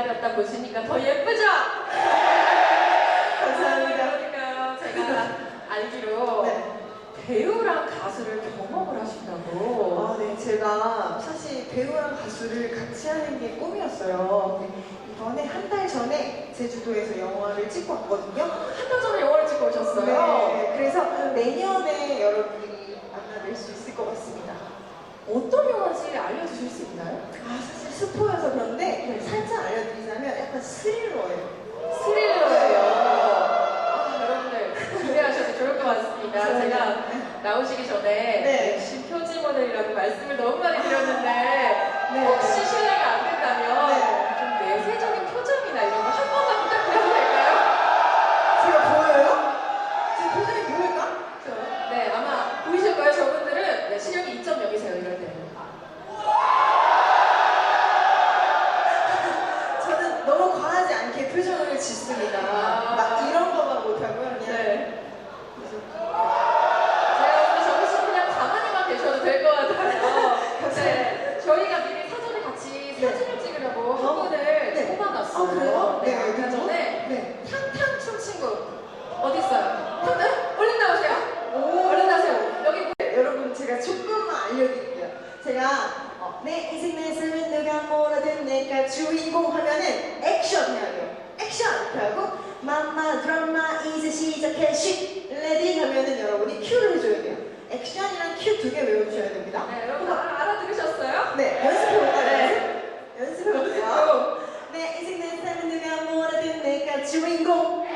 기다렸다 보시니까 더 예쁘죠? 감사합니다. 그러니까요. 제가 알기로 네. 배우랑 가수를 경험을 하신다고. 아, 네. 제가 사실 배우랑 가수를 같이 하는 게 꿈이었어요. 이번에 한 달 전에 제주도에서 영화를 찍고 왔거든요. 한 달 전에 영화를 찍고 오셨어요. 네. 그래서 내년에 여러분들이 만나뵐 수 있을 것 같습니다. 어떤 영화인지 알려주실 수 있나요? 아, 사실 스포여서 그런데 살짝 알려드리자면 약간 스릴러예요. 스릴러예요. 아, 여러분들 기대하셔도 좋을 것 같습니다. 제가 나오시기 전에 네. 짓습니다. 아. 막 이런 거만 못하고요. 그냥 네. 제가 오늘 정신 그냥 가만히만 계셔도 될 것 같아요. 네, 저희가 미리 사전에 같이 네. 사진을 찍으려고 한 어? 분을 네. 뽑아놨어요. 아, 그래요? 네, 네, 아까 알겠죠? 전에 네. 탕탕 춤 친구 어디 있어요? 탕탕? 얼른 나오세요. 얼른 나오세요. 여기 네, 여러분 제가 조금만 알려드릴게요. 제가 어, 내 인생 내 삶은 누가 뭐라든 내가 주인공 하면은 드라마 드라마 이제 시작해 식 레디 하면은 여러분이 큐를 해줘야 돼요. 액션이랑 큐 두 개 외워주셔야 됩니다. 네, 여러분 다 알아들으셨어요? 네, 연습해볼까요? 네. 연습해볼게요. 네, 네 인생 내 삶은 누가 뭐라든 내가 주인공.